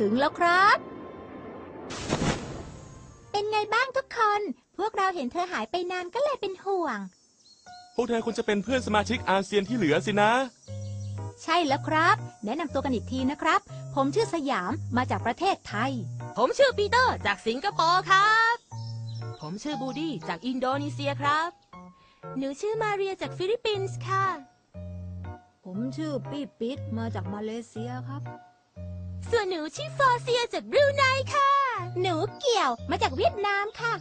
ถึงแล้วครับ เป็นไงบ้างทุกคน พวกเราเห็นเธอหายไปนานก็เลยเป็นห่วง พวกเธอควรจะเป็นเพื่อนสมาชิกอาเซียนที่เหลือสินะ ใช่แล้วครับ แนะนำตัวกันอีกทีนะครับ ผมชื่อสยามมาจากประเทศไทย ผมชื่อปีเตอร์จากสิงคโปร์ครับ ผมชื่อบูดี้จากอินโดนีเซียครับ หนูชื่อมาเรียจากฟิลิปปินส์ค่ะ ผมชื่อปี้ปิดมาจากมาเลเซียครับ ส่วนหนูชื่อฟอร์เซียจากบรูไนค่ะ หนูเกี่ยวมาจากเวียดนามค่ะ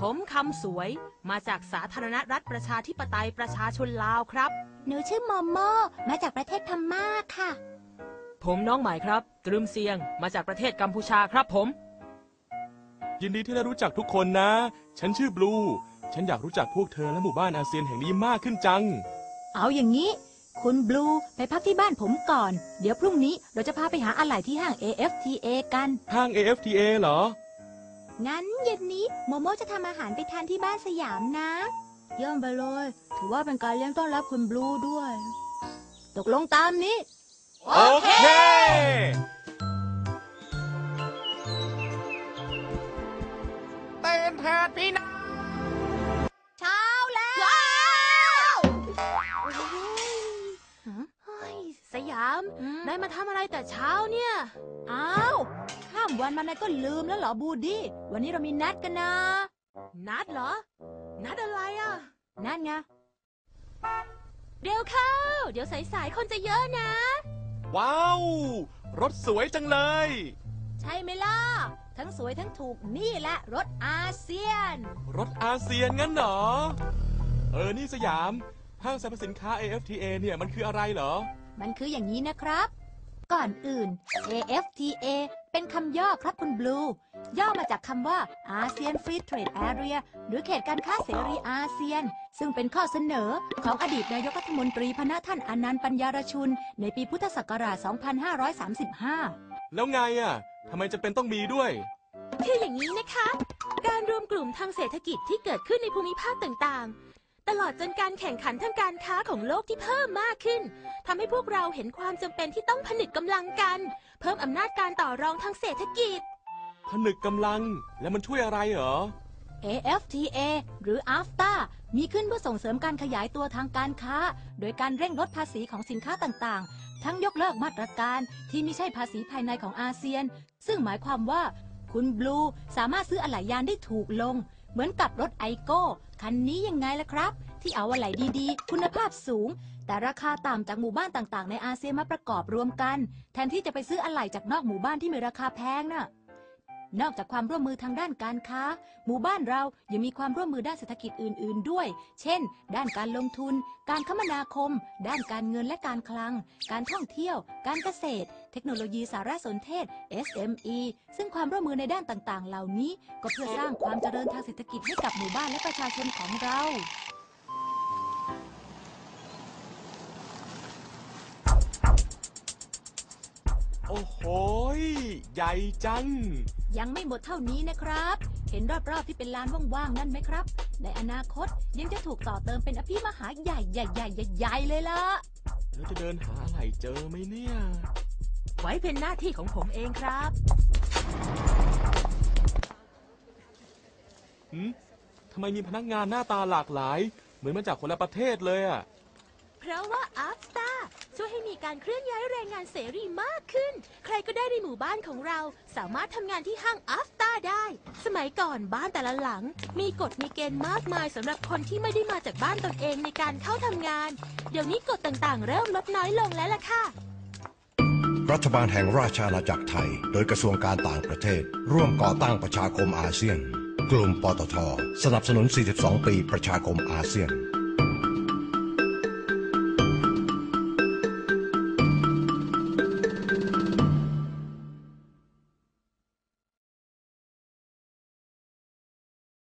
ผมคำสวยมาจากสาธารณรัฐประชาธิปไตยประชาชนลาวครับ หนูชื่อโมโมมาจากประเทศพม่าค่ะ ผมน้องใหม่ครับ ตรึมเซียงมาจากประเทศกัมพูชาครับผม ยินดีที่ได้รู้จักทุกคนนะ ฉันชื่อบลู ฉันอยากรู้จักพวกเธอและหมู่บ้านอาเซียนแห่งนี้มากขึ้นจัง เอาอย่างนี้ คุณบลูไปพักที่บ้านผมก่อน เดี๋ยวพรุ่งนี้เราจะพาไปหาอะไหล่ที่ห้าง AFTA กัน ห้าง AFTA เหรอ งั้นเย็นนี้โมโมจะทำอาหารไปทานที่บ้านสยามนะ เยี่ยมไปเลย ถือว่าเป็นการเลี้ยงต้อนรับคุณบลูด้วย ตกลงตามนี้ โอเคเต้นแทนพี่น้อง เฮ้ยสยามนายมาทำอะไรแต่เช้าเนี่ย อ้าว ข้ามวันมานายก็ลืมแล้วเหรอบูดี้ วันนี้เรามีนัดกันนะ นัดเหรอ นัดอะไรอะ นั่นไง เร็วเข้า เดี๋ยวสายๆคนจะเยอะนะ ว้าว รถสวยจังเลย ใช่ไหมล่ะ ทั้งสวยทั้งถูกนี่แหละรถอาเซียน รถอาเซียนงั้นเหรอ เออ นี่สยาม ห้างสรรพสินค้า AFTA เนี่ยมันคืออะไรเหรอ มันคืออย่างนี้นะครับ ก่อนอื่น AFTA เป็นคำย่อครับคุณบลู ย่อมาจากคำว่า ASEAN Free Trade Area หรือเขตการค้าเสรีอาเซียน ซึ่งเป็นข้อเสนอของอดีตนายกรัฐมนตรีพนะท่านอนันต์ปัญญารชุน ในปีพุทธศักราช 2535 แล้วไงอะทำไมจะเป็นต้องมีด้วย คืออย่างนี้นะคะ การรวมกลุ่มทางเศรษฐกิจที่เกิดขึ้นในภูมิภาคต่างๆ ตลอดจนการแข่งขันทางการค้าของโลกที่เพิ่มมากขึ้นทำให้พวกเราเห็นความจำเป็นที่ต้องผนึกกำลังกัน เพิ่มอำนาจการต่อรองทางเศรษฐกิจ ผนึกกำลังแล้วมันช่วยอะไรเหรอ AFTA หรือ AFTA มีขึ้นเพื่อส่งเสริมการขยายตัวทางการค้า โดยการเร่งลดภาษีของสินค้าต่างๆ ทั้งยกเลิกมาตรการที่ไม่ใช่ภาษีภายในของอาเซียน ซึ่งหมายความว่าคุณบลูสามารถซื้ออะไหล่ยานได้ถูกลง เหมือนกับรถไอโก้คันนี้ยังไงล่ะครับ ที่เอาอะไหล่ดีๆ คุณภาพสูง แต่ราคาต่ำจากหมู่บ้านต่างๆ ในอาเซียนมาประกอบรวมกัน แทนที่จะไปซื้ออะไหล่จากนอกหมู่บ้านที่มีราคาแพงน่ะ นอกจากความร่วมมือทางด้านการค้า หมู่บ้านเรายังมีความร่วมมือด้านเศรษฐกิจอื่น ๆ ด้วย เช่น ด้านการลงทุน การคมนาคม ด้านการเงินและการคลัง การท่องเที่ยว การเกษตร เทคโนโลยีสารสนเทศ SME ซึ่งความร่วมมือในด้านต่างๆ เหล่านี้ ก็เพื่อสร้างความเจริญทางเศรษฐกิจให้กับหมู่บ้านและประชาชนของเราโอ้โห ใหญ่จัง ยังไม่หมดเท่านี้นะครับ เห็นรอบๆที่เป็นลานว่างๆนั่นไหมครับ ในอนาคตยังจะถูกต่อเติมเป็นอภิมหาใหญ่ๆๆๆๆเลยล่ะ แล้วจะเดินหาอะไรเจอไหมเนี่ย ไว้เป็นหน้าที่ของผมเองครับหืมทำไมมีพนักงานหน้าตาหลากหลาย เหมือนมาจากคนละประเทศเลยอะ เพราะว่า AFTA ช่วยให้มีการเคลื่อนย้ายแรงงานเสรีมากขึ้น ใครก็ได้ในหมู่บ้านของเรา สามารถทำงานที่ห้าง AFTA ได้ สมัยก่อนบ้านแต่ละหลัง มีกฎมีเกณฑ์มากมายสำหรับคนที่ไม่ได้มาจากบ้านตนเองในการเข้าทำงาน เดี๋ยวนี้กฎต่างๆ เริ่มลดน้อยลงแล้วล่ะค่ะ รัฐบาลแห่งราชอาณาจักรไทย โดยกระทรวงการต่างประเทศ ร่วมก่อตั้งประชาคมอาเซียน กลุ่มปตท สนับสนุน 42 ปีประชาคมอาเซียน